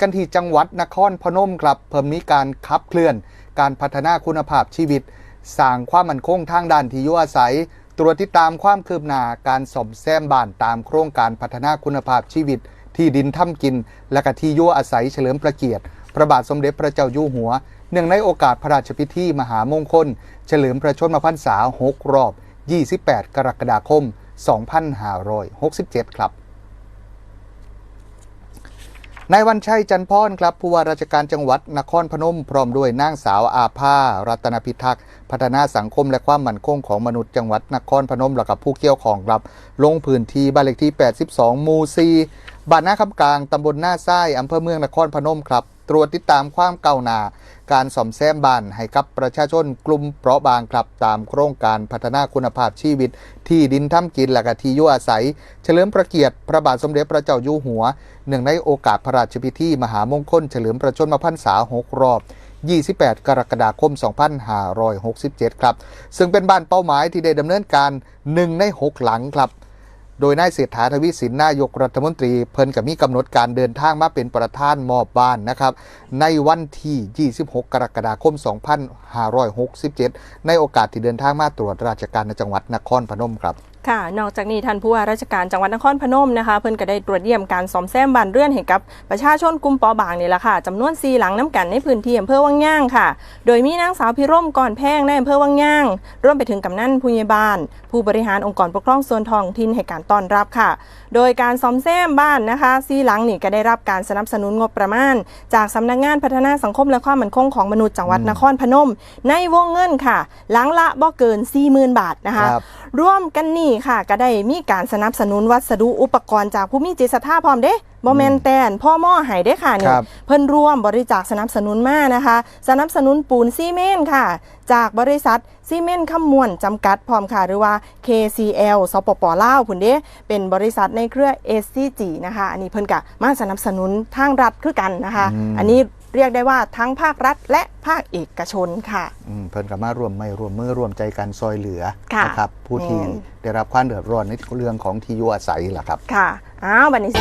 กันที่จังหวัดนครพนมครับเพิ่มมีการขับเคลื่อน การพัฒนาคุณภาพชีวิตสร้างความมั่นคงทางด้านที่อยู่อาศัย ตรวจติดตามความคืบหน้าการสมแซมบ้านตามโครงการพัฒนาคุณภาพชีวิต ที่ดินถ้ำกิน และก็ที่อยู่อาศัยเฉลิมพระเกียรติ พระบาทสมเด็จพระเจ้าอยู่หัวเนื่องในโอกาสพระราชพิธีมหามงคล เฉลิมพระชนมพรรษา 6 รอบ 28 กรกฎาคม 2567 ครับ นายวันชัยจันพรครับผู้ว่าราชการจังหวัดนครพนม พร้อมด้วยนางสาวอาภารัตนพิทักษ์พัฒนาสังคมและความมั่นคงของมนุษย์จังหวัดนครพนมและกับผู้เกี่ยวข้องครับ ลงพื้นที่บ้านเลขที่ 82หมู่4บ้านนาคำกลางตำบลหน้าไส้อำเภอเมืองนครพนมครับ ตรวจติดตามความก้าวหน้า การซ่อมแซมบ้านให้กับประชาชนกลุ่มเปราะบางครับตามโครงการพัฒนาคุณภาพชีวิต ที่ดินทำกินและก็ที่อยู่อาศัย เฉลิมพระเกียรติพระบาทสมเด็จพระเจ้าอยู่หัวเนื่องในโอกาสพระราชพิธีมหามงคล เฉลิมพระชนมพรรษา6รอบ 28 กรกฎาคม 2567 ครับ ซึ่งเป็นบ้านเป้าหมายที่ได้ดำเนินการ 1 ใน 6 หลังครับ โดยนายเศรษฐาทวีสินนายกรัฐมนตรี เพิ่นกับมีกำหนดการเดินทางมาเป็นประธานมอบบ้านนะครับ ในวันที่ 26 กรกฎาคม 2567 ในโอกาสที่เดินทางมาตรวจราชการในจังหวัดนครพนมครับ ค่ะ นอกจากนี้ท่านผู้ว่าราชการจังหวัดนครพนมนะคะ เพิ่นก็ได้ตรวจเยี่ยมการซ่อมแซมบ้านเรือนให้กับประชาชนกลุ่มปอบางนี่แหละค่ะจำนวน4หลังน้ำกันในพื้นที่อำเภอวังย่างค่ะ โดยมีนางสาวพิร่มก่อนแพงในอำเภอวังย่าง ร่วมไปถึงกำนันผู้ใหญ่บ้าน ผู้บริหารองค์กรปกครองส่วนท้องถิ่นให้การต้อนรับค่ะ โดยการซ่อมแซมบ้านนะคะซีหลังนี่ก็ได้รับการสนับสนุนงบประมาณ จากสำนักงานพัฒนาสังคมและความมั่นคงของมนุษย์จังหวัดนครพนม ในวงเงินค่ะ หลังละบ่เกิน40,000 บาทนะคะ รับร่วมกันนี่ค่ะก็ได้มีการสนับสนุนวัสดุอุปกรณ์จากผู้มีจิตศรัทธาพร้อมเด้บ่แมนแตนพ่อหม้อใหายได้ค่ะนี่ครับเพิ่นร่วมบริจาคสนับสนุนมานะคะ สนับสนุนปูนซีเมนต์ค่ะ จากบริษัทซีเมนต์ขมวนจำกัดพร้อมค่ะ หรือว่า KCL สปปลาวพุ่นเด้เป็นบริษัทในเครือ SCG นะคะ อันนี้เพิ่นกะมาสนับสนุนทางรัฐคือกันนะคะอืมอันนี้ เรียกได้ว่าทั้งภาครัฐและภาคเอกชนค่ะอืมเพิ่นกับมารวมไม่รวมมือรวมใจกันซอยเหลือค่ะนะครับผู้ที่แม่นได้รับความเดือดร้อนในเรื่องของที่อยู่อาศัยล่ะครับ ค่ะอ้าวบัดนี้